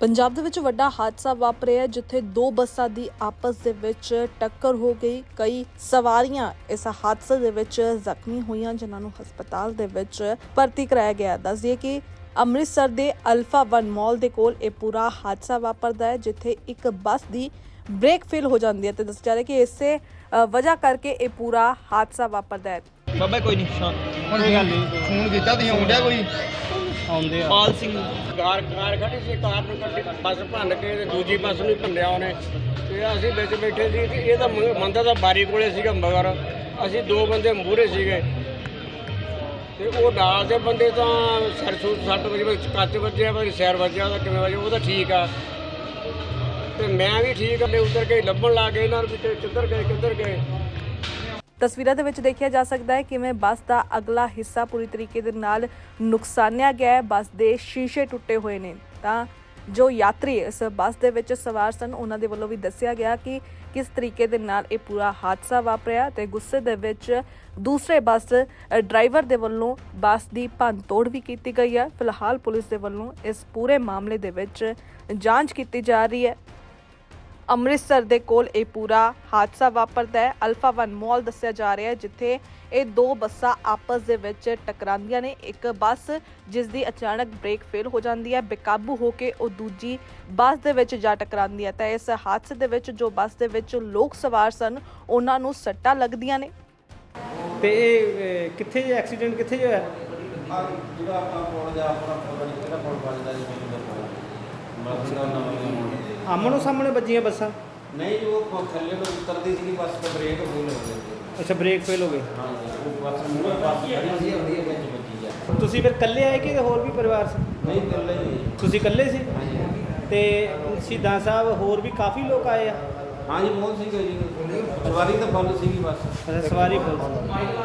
ਪੰਜਾਬ ਦੇ ਵਿੱਚ ਵੱਡਾ ਹਾਦਸਾ ਵਾਪਰਿਆ ਜਿੱਥੇ ਦੋ ਬੱਸਾਂ ਦੀ ਆਪਸ ਦੇ ਵਿੱਚ ਟੱਕਰ ਹੋ ਗਈ। ਕਈ ਸਵਾਰੀਆਂ ਇਸ ਹਾਦਸੇ ਦੇ ਵਿੱਚ ਜ਼ਖਮੀ ਹੋਈਆਂ, ਜਿਨ੍ਹਾਂ ਨੂੰ ਹਸਪਤਾਲ ਦੇ ਵਿੱਚ ਭਰਤੀ ਕਰਾਇਆ ਗਿਆ। ਦੱਸਦੀਏ ਕਿ ਅੰਮ੍ਰਿਤਸਰ ਦੇ ਅਲਫਾ 1 ਮਾਲ ਦੇ ਕੋਲ ਇਹ ਪੂਰਾ ਹਾਦਸਾ ਵਾਪਰਦਾ ਹੈ, ਜਿੱਥੇ ਇੱਕ ਬੱਸ ਦੀ ਬ੍ਰੇਕ ਫੇਲ ਹੋ ਜਾਂਦੀ ਹੈ। ਤੇ ਦੱਸਿਆ ਜਾ ਰਿਹਾ ਕਿ ਇਸੇ ਵਜ੍ਹਾ ਕਰਕੇ ਇਹ ਪੂਰਾ ਹਾਦਸਾ ਵਾਪਰਦਾ ਹੈ। ਬਾਬਾ ਕੋਈ ਨਹੀਂ ਹੁਣ ਫੋਨ ਕੀਤਾ ਤੁਸੀਂ ਆਉਂਦਿਆ ਕੋਈ? ਆਉਂਦੇ ਆ। ਪਾਲ ਸਿੰਘ। ਕਾਰ ਕਾਰ ਖੜੀ ਸੀ ਕਾਰ ਨੂੰ ਕੱਢੀ ਬੱਸ ਭੰਨ ਕੇ ਤੇ ਦੂਜੀ ਬੱਸ ਨੂੰ ਭੰਨਿਆ ਉਹਨੇ। ਤੇ ਅਸੀਂ ਵਿੱਚ ਬੈਠੇ ਸੀ ਤੇ ਇਹ ਤਾਂ ਮ- ਮੰਦਰ ਦਾ ਬਾਰੀ ਕੋਲੇ ਸੀਗਾ ਮਗਰ। ਅਸੀਂ ਦੋ ਬੰਦੇ ਮੂਹਰੇ ਸੀਗੇ। ਤੇ ਉਹ ਨਾਲ ਦੇ ਬੰਦੇ ਤਾਂ ਸਰਸੂ ਸੱਟ ਵਜੇ ਵਿੱਚ ਕੱਚ ਵੱਜਿਆ ਪਰ ਸਿਰ ਵੱਜਿਆ ਤਾਂ ਕਿਵੇਂ ਵੱਜਿਆ ਉਹ ਤਾਂ ਠੀਕ ਆ। ਤੇ ਮੈਂ ਵੀ ਠੀਕ ਆ ਤੇ ਉਤਰ ਕੇ ਲੱਭਣ ਲੱਗ ਗਏ ਇਹਨਾਂ ਨੂੰ ਕਿੱਧਰ ਗਏ ਕਿੱਧਰ ਗਏ। ਤਸਵੀਰਾਂ ਦੇ ਵਿੱਚ ਦੇਖਿਆ ਜਾ ਸਕਦਾ ਹੈ ਕਿਵੇਂ ਬੱਸ ਦਾ ਅਗਲਾ ਹਿੱਸਾ ਪੂਰੀ ਤਰੀਕੇ ਦੇ ਨਾਲ ਨੁਕਸਾਨਿਆ ਗਿਆ ਹੈ, ਬੱਸ ਦੇ ਸ਼ੀਸ਼ੇ ਟੁੱਟੇ ਹੋਏ ਨੇ। ਤਾਂ ਜੋ ਯਾਤਰੀ ਇਸ ਬੱਸ ਦੇ ਵਿੱਚ ਸਵਾਰ ਸਨ, ਉਹਨਾਂ ਦੇ ਵੱਲੋਂ ਵੀ ਦੱਸਿਆ ਗਿਆ ਕਿ ਕਿਸ ਤਰੀਕੇ ਦੇ ਨਾਲ ਇਹ ਪੂਰਾ ਹਾਦਸਾ ਵਾਪਰਿਆ ਤੇ ਗੁੱਸੇ ਦੇ ਵਿੱਚ ਦੂਸਰੇ ਬੱਸ ਡਰਾਈਵਰ ਦੇ ਵੱਲੋਂ ਬੱਸ ਦੀ ਭੰਨਤੋੜ ਵੀ ਕੀਤੀ ਗਈ ਹੈ। ਫਿਲਹਾਲ ਪੁਲਿਸ ਦੇ ਵੱਲੋਂ ਇਸ ਪੂਰੇ ਮਾਮਲੇ ਦੇ ਵਿੱਚ ਜਾਂਚ ਕੀਤੀ ਜਾ ਰਹੀ ਹੈ। ਅੰਮ੍ਰਿਤਸਰ ਦੇ ਕੋਲ ਇਹ ਪੂਰਾ ਹਾਦਸਾ ਵਾਪਰਦਾ ਹੈ। ਅਲਫਾ 1 ਮਾਲ ਦੱਸਿਆ ਜਾ ਰਿਹਾ ਹੈ ਜਿੱਥੇ ਇਹ ਦੋ ਬੱਸਾਂ ਆਪਸ ਦੇ ਵਿੱਚ ਟਕਰਾਉਂਦੀਆਂ ਨੇ। ਇੱਕ ਬੱਸ ਜਿਸ ਦੀ ਅਚਾਨਕ ਬ੍ਰੇਕ ਫੇਲ ਹੋ ਜਾਂਦੀ ਹੈ ਬੇਕਾਬੂ ਹੋ ਕੇ ਉਹ ਦੂਜੀ ਬੱਸ ਦੇ ਵਿੱਚ ਜਾ ਟਕਰਾਉਂਦੀ ਹੈ। ਤਾਂ ਇਸ ਹਾਦਸੇ ਦੇ ਵਿੱਚ ਜੋ ਬੱਸ ਦੇ ਵਿੱਚ ਲੋਕ ਸਵਾਰ ਸਨ ਉਹਨਾਂ ਨੂੰ ਸੱਟਾਂ ਲੱਗਦੀਆਂ ਨੇ। ਤੇ ਇਹ ਅਹ, ਕਿੱਥੇ ਜੇ ਐਕਸੀਡੈਂਟ ਕਿੱਥੇ ਜੇ ਹੋਇਆ ਜਿਹੜਾ ਆਪਣਾ ਪੁਲ ਜਾਂ ਆਪਣਾ ਨਹੀਂ ਕਿਹੜਾ ਪੁਲ ਵੱਜਦਾ ਜੀ ਮੈਨੂੰ ਤਾਂ ਪਤਾ ਬੱਸ ਦਾ ਨਾਮ ਆਮਣੋ ਸਾਹਮਣੇ ਵੱਜੀਆਂ ਬੱਸਾਂ? ਨਹੀਂ ਜੋ ਉਹ ਥੱਲੇ ਤੋਂ ਉਤਰਦੀ ਸੀ ਬੱਸ ਤੇ ਬ੍ਰੇਕ ਫੇਲ ਹੋ ਗਈ ਅੱਛਾ ਬ੍ਰੇਕ ਫੇਲ ਹੋ ਗਏ ਹਾਂ ਉਹ ਬੱਸ ਮੂਹਰੇ ਬੱਸ ਖੜੀ ਸੀ ਉਹਦੀ ਵਿੱਚ ਵੱਜੀ ਆ। ਤੁਸੀਂ ਫਿਰ ਇਕੱਲੇ ਆਏ ਕਿ ਹੋਰ ਵੀ ਪਰਿਵਾਰ ਸੀ? ਨਹੀਂ ਇਕੱਲੇ ਨਹੀਂ ਤੁਸੀਂ ਇਕੱਲੇ ਸੀ? ਤੇ ਸ਼ਹੀਦਾਂ ਸਾਹਿਬ ਹੋਰ ਵੀ ਕਾਫੀ ਲੋਕ ਆਏ ਆ? ਹਾਂਜੀ ਬਹੁਤ ਸੀਗਾ ਜੀ। ਸਵਾਰੀ ਤਾਂ ਫੁੱਲ ਸੀਗੀ ਬੱਸ। ਸਵਾਰੀ ਫੁੱਲ। ਸੀ।